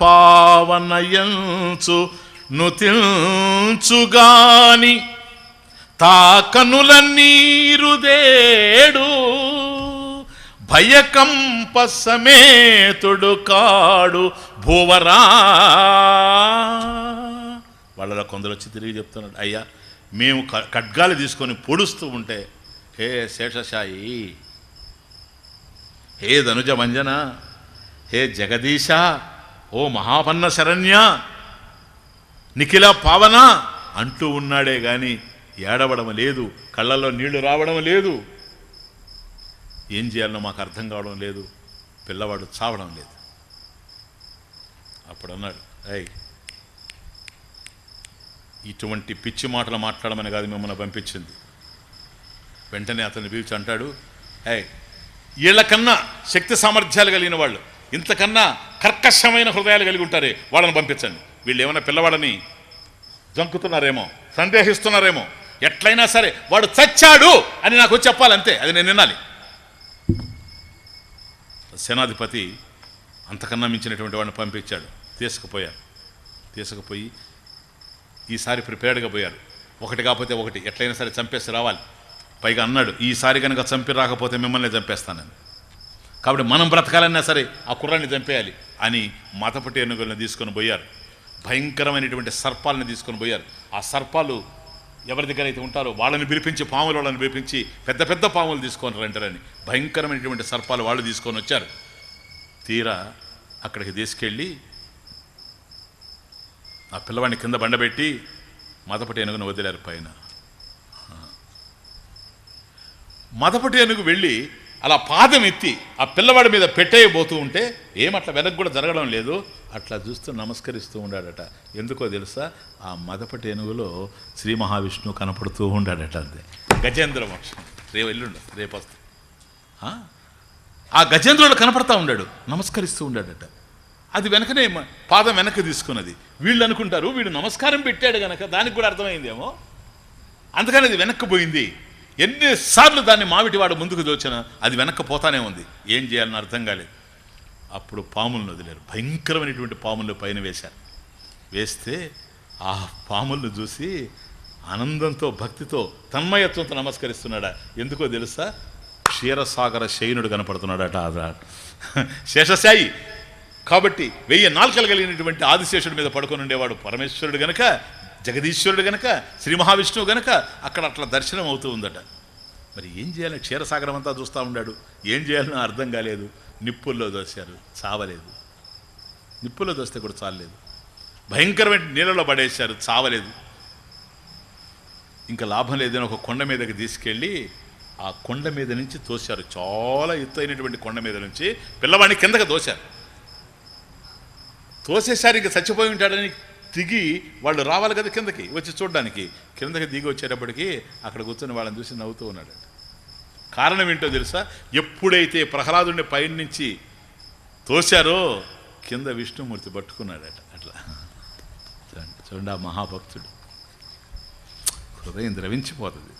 పావనయంచు నుతించుగాని తాకనుల నీరుదేడు భయకంప సమేతుడు కాడు భూవరా. వాళ్ళలో కొందరు వచ్చి తిరిగి చెప్తున్నాడు అయ్యా మేము ఖడ్గాలు తీసుకొని పొడుస్తూ ఉంటే హే శేషశాయి హే ధనుజ మంజన హే జగదీశ ఓ మహాపన్న శరణ్య నిఖిల పావన అంటూ ఉన్నాడే గాని ఏడవడం లేదు కళ్ళల్లో నీళ్ళు రావడం లేదు. ఏం చేయాలనో మాకు అర్థం కావడం లేదు పిల్లవాడు చావడం లేదు. అప్పుడు అన్నాడు అయ్ ఇటువంటి పిచ్చి మాటలు మాట్లాడమని కాదు మిమ్మల్ని పంపించింది. వెంటనే అతన్ని పిలిచి అంటాడు అయ్ వీళ్ళకన్నా శక్తి సామర్థ్యాలు కలిగిన వాళ్ళు ఇంతకన్నా కర్కశమైన హృదయాలు కలిగి ఉంటారే వాళ్ళని పంపించండి. వీళ్ళు ఏమైనా పిల్లవాడని జంకుతున్నారేమో సందేహిస్తున్నారేమో ఎట్లయినా సరే వాడు చచ్చాడు అని నాకు చెప్పాలంతే అది నేను వినాలి. సేనాధిపతి అంతకన్నా మించినటువంటి వాడిని పంపించాడు తీసుకుపోయారు. తీసుకుపోయి ఈసారి ప్రిపేర్డ్గా పోయారు. ఒకటి కాకపోతే ఒకటి ఎట్లయినా సరే చంపేసి రావాలి. పైగా అన్నాడు ఈసారి కనుక చంపి రాకపోతే మిమ్మల్ని చంపేస్తానని. కాబట్టి మనం బ్రతకాలన్నా సరే ఆ కుర్రాన్ని చంపేయాలి అని మతపటి ఏనుగులను తీసుకొని పోయారు. భయంకరమైనటువంటి సర్పాలను తీసుకొని పోయారు. ఆ సర్పాలు ఎవరి దగ్గర అయితే ఉంటారో వాళ్ళని పిలిపించి పాములు వాళ్ళని పిలిపించి పెద్ద పెద్ద పాములు తీసుకొని రంటారని భయంకరమైనటువంటి సర్పాలు వాళ్ళు తీసుకొని వచ్చారు. తీరా అక్కడికి తీసుకెళ్ళి ఆ పిల్లవాడిని కింద బండబెట్టి మదపటి ఏనుగును వదిలారు పైన. మదపటి ఏనుగు వెళ్ళి అలా పాదం ఎత్తి ఆ పిల్లవాడి మీద పెట్టేయబోతూ ఉంటే ఏమట్లా వెనక్కి కూడా జరగడం లేదు. అట్లా చూస్తూ నమస్కరిస్తూ ఉండాడట. ఎందుకో తెలుసా? ఆ మదపటి ఏనుగులో శ్రీ మహావిష్ణువు కనపడుతూ ఉండాడట అంతే. గజేంద్ర మోక్షం రేపు ఎల్లుండు రేపు వస్తా. ఆ? గజేంద్రుడు కనపడతా ఉన్నాడు నమస్కరిస్తూ ఉండాడట. అది వెనకనే మ- పాదం వెనక్కి తీసుకున్నది. వీళ్ళు అనుకుంటారు వీడు నమస్కారం పెట్టాడు గనక దానికి కూడా అర్థమైందేమో? అందుకని అది వెనక్కి పోయింది. ఎన్నిసార్లు దాన్ని మావిటివాడు ముందుకు దోచినా అది వెనక్కపోతానే ఉంది. ఏం చేయాలని అర్థం కాలేదు. అప్పుడు పాములను వదిలేరు. భయంకరమైనటువంటి పాములు పైన వేశారు. వేస్తే ఆ పాములను చూసి ఆనందంతో భక్తితో తన్మయత్వంతో నమస్కరిస్తున్నాడా? ఎందుకో తెలుసా? క్షీరసాగర శయనుడు కనపడుతున్నాడట ఆదా శేషశాయి. కాబట్టి వెయ్యి నాలుకలు కలిగినటువంటి ఆదిశేషుడి మీద పడుకొని ఉండేవాడు పరమేశ్వరుడు గనక జగదీశ్వరుడు గనక శ్రీ మహావిష్ణువు గనక అక్కడ అట్లా దర్శనం అవుతూ ఉందట. మరి ఏం చేయాలి? క్షీరసాగరం అంతా చూస్తూ ఉన్నాడు ఏం చేయాలని అర్థం కాలేదు. నిప్పుల్లో దోశారు. చావలేదు. నిప్పుల్లో దోస్తే కూడా చాలలేదు. భయంకరమైన నీళ్ళలో పడేశారు. చావలేదు. ఇంకా లాభం లేదని ఒక కొండ మీదకి తీసుకెళ్ళి ఆ కొండ మీద నుంచి తోశారు. చాలా ఎత్తైనటువంటి కొండ మీద నుంచి పిల్లవాడిని కిందకి తోశారు. తోసేసారి ఇంకా చచ్చిపోయి ఉంటాడని దిగి వాళ్ళు రావాలి కదా కిందకి వచ్చి చూడడానికి. కిందకి దిగి వచ్చేటప్పటికి అక్కడ కూర్చొని వాళ్ళని చూసి నవ్వుతూ ఉన్నాడు. కారణం ఏంటో తెలుసా? ఎప్పుడైతే ప్రహ్లాదుని పైన నుంచి తోశారో కింద విష్ణుమూర్తి పట్టుకున్నాడట అట్లా. చూడండి చూడండి ఆ మహాభక్తుడు. హృదయం ద్రవించిపోతుంది.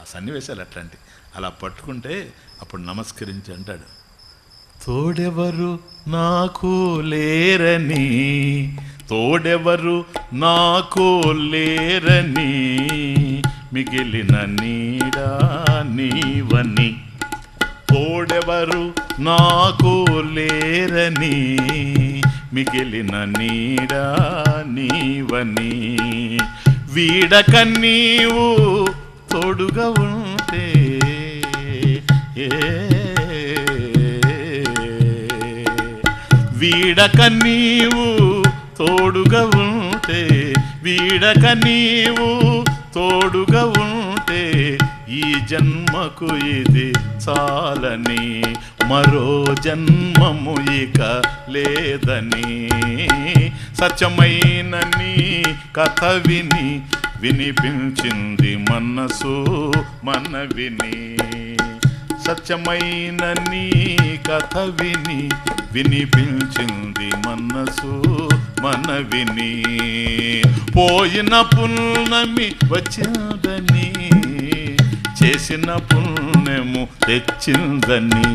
ఆ సన్నివేశాలు అట్లాంటి అలా పట్టుకుంటే అప్పుడు నమస్కరించి అంటాడు తోడెవరు నాకు లేరని తోడెవరు నాకు లేరని మిగిలిన నీడా నీవని. తోడెవరు నాకు లేరని మిగిలిన నీడా నీవని. వీడక నీవు తోడుగా ఉంటే వీడక నీవు తోడుగా ఉంటే వీడక నీవు తోడుగా ఉంటే ఈ జన్మకు ఇది చాలని మరో జన్మము ఇక లేదని. సత్యమైన నీ కథ విని వినిపించింది మనసు మన విని సత్యమైన నీ కథ విని వినిపించింది మనసు మనవిని. పోయిన పున్నమి వచ్చిందని చేసిన పుణ్యము తెచ్చిందని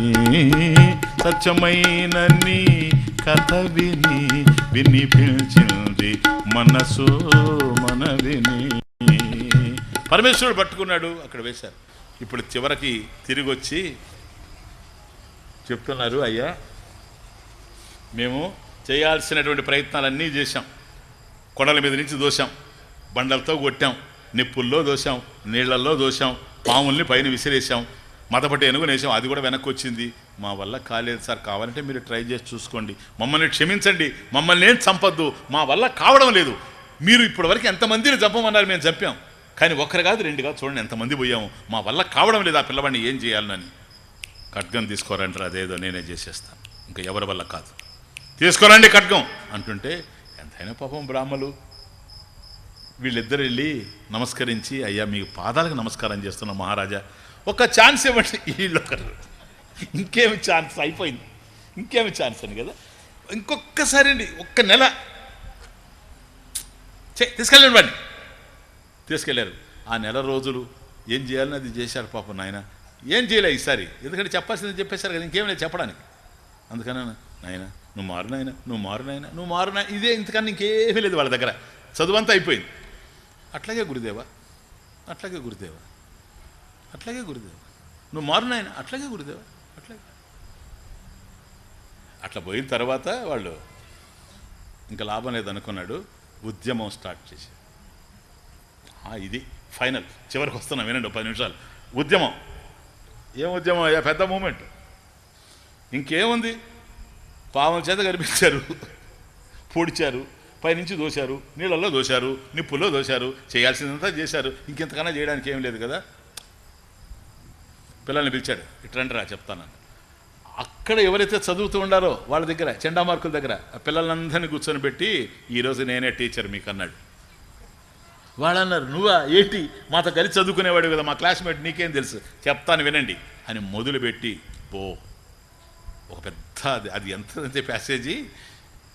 సత్యమైన నీ కథ విని వినిపించింది మనసు మనవిని. పరమేశ్వరుడు పట్టుకున్నాడు అక్కడ వేశారు. ఇప్పుడు చివరికి తిరిగి వచ్చి చెప్తున్నారు అయ్యా మేము చేయాల్సినటువంటి ప్రయత్నాలన్నీ చేశాం. కొండల మీద నుంచి దోశాం. బండలతో కొట్టాం. నిప్పుల్లో దోశాం. నీళ్ళల్లో దోశాం. పాముల్ని పైన విసిరేసాం మతపటి ఎనుగునేసాం అది కూడా వెనక్కి వచ్చింది. మా వల్ల కాలేదు సార్. కావాలంటే మీరు ట్రై చేసి చూసుకోండి. మమ్మల్ని క్షమించండి. మమ్మల్ని ఏం చంపద్దు. మా వల్ల కావడం లేదు. మీరు ఇప్పటి వరకు ఎంతమందిని చంపమన్నారు మేము చంపాం. కానీ ఒకరు కాదు రెండు కాదు చూడండి ఎంతమంది పోయాము. మా వల్ల కావడం లేదు ఆ పిల్లవాడిని ఏం చేయాలని. ఖడ్గం తీసుకోరంటారు అదేదో నేనే చేసేస్తాను ఇంకా ఎవరి వల్ల కాదు. తీసుకోరండి ఖడ్గం అంటుంటే ఎంతైనా పాపం బ్రాహ్మలు. వీళ్ళిద్దరు వెళ్ళి నమస్కరించి అయ్యా మీకు పాదాలకు నమస్కారం చేస్తున్నాం మహారాజా. ఒక ఛాన్స్ ఇవ్వండి. వీళ్ళొకరు ఇంకేమి ఛాన్స్? అయిపోయింది. ఇంకేమి ఛాన్స్ అని కదా? ఇంకొక్కసారి అండి ఒక్క నెల. చే తీసుకెళ్ళండి వాడిని. తీసుకెళ్ళారు ఆ నెల రోజులు ఏం చేయాలని అది చేశారు పాపం నాయన. ఏం చేయలే ఈసారి. ఎందుకంటే చెప్పాల్సింది చెప్పేశారు కదా ఇంకేం లేదు చెప్పడానికి. అందుకని నాయన నువ్వు మారు నాయన నువ్వు మారు నాయన నువ్వు మారు నాయన. ఇదే ఇంతకన్నా ఇంకేమీ లేదు వాళ్ళ దగ్గర. చదువంతా అయిపోయింది. అట్లాగే గురుదేవా అట్లాగే గురుదేవా అట్లాగే గురుదేవా. నువ్వు మారు నాయన అట్లాగే గురుదేవా అట్లాగే. అట్లా పోయిన తర్వాత వాళ్ళు ఇంకా లాభం లేదనుకున్నాడు ఉద్యమం స్టార్ట్ చేశారు. ఇది ఫైనల్. చివరికి వస్తున్నాం వినండి పది నిమిషాలు. ఉద్యమం. ఏం ఉద్యమం అయ్యా? పెద్ద మూమెంట్. ఇంకేముంది? పాముల చేత కనిపించారు. పొడిచారు. పైనుంచి దోశారు. నీళ్ళల్లో దోశారు. నిప్పుల్లో దోశారు. చేయాల్సిందంతా చేశారు. ఇంకెంతకన్నా చేయడానికి ఏం లేదు కదా? పిల్లల్ని పిలిచాడు. ఇట్రండి రా చెప్తాను. అక్కడ ఎవరైతే చదువుతూ ఉండారో వాళ్ళ దగ్గర చెండా మార్కుల దగ్గర ఆ పిల్లలందరినీ కూర్చొని పెట్టి ఈరోజు నేనే టీచర్ మీకు అన్నాడు వాళ్ళు అన్నారు నువ్వా? ఏంటి? మాతో కలిసి చదువుకునేవాడు కదా మా క్లాస్మేట్ నీకేం తెలుసు? చెప్తాను వినండి. అని మొదలుపెట్టి పో. ఒక పెద్ద అది అది ఎంత ప్యాసేజీ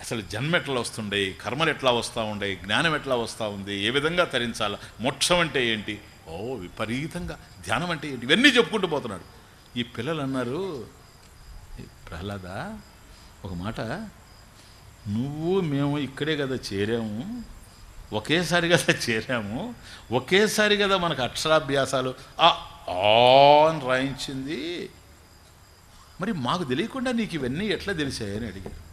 అసలు జన్మ ఎట్లా వస్తుండే కర్మలు ఎట్లా వస్తూ ఉండే జ్ఞానం ఎట్లా వస్తూ ఉంది ఏ విధంగా తరించాలా మోక్షం అంటే ఏంటి? ఓ విపరీతంగా ధ్యానం అంటే ఏంటి? ఇవన్నీ చెప్పుకుంటూ పోతున్నాడు. ఈ పిల్లలు అన్నారు ప్రహ్లాద ఒక మాట నువ్వు మేము ఇక్కడే కదా చేరాము ఒకేసారి కదా చేరాము ఒకేసారి కదా మనకు అక్షరాభ్యాసాలు ఆ ఆ అని రాయించింది. మరి మాకు తెలియకుండా నీకు ఇవన్నీ ఎట్లా తెలిసాయని అడిగాడు.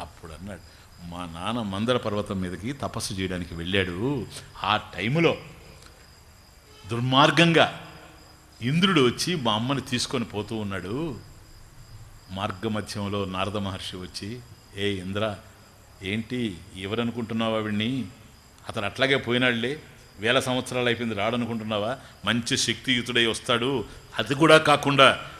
అప్పుడు అన్నాడు మా నాన్న మందర పర్వతం మీదకి తపస్సు చేయడానికి వెళ్ళాడు. ఆ టైములో దుర్మార్గంగా ఇంద్రుడు వచ్చి మా అమ్మని తీసుకొని పోతూ ఉన్నాడు. మార్గమధ్యంలో నారద మహర్షి వచ్చి ఏ ఇంద్ర ఏంటి ఎవరనుకుంటున్నావా వీడిని అతను అట్లాగే పోయినాడులే. వేల సంవత్సరాలు అయిపోయింది రాడనుకుంటున్నావా? మంచి శక్తియుతుడై వస్తాడు. అది కూడా కాకుండా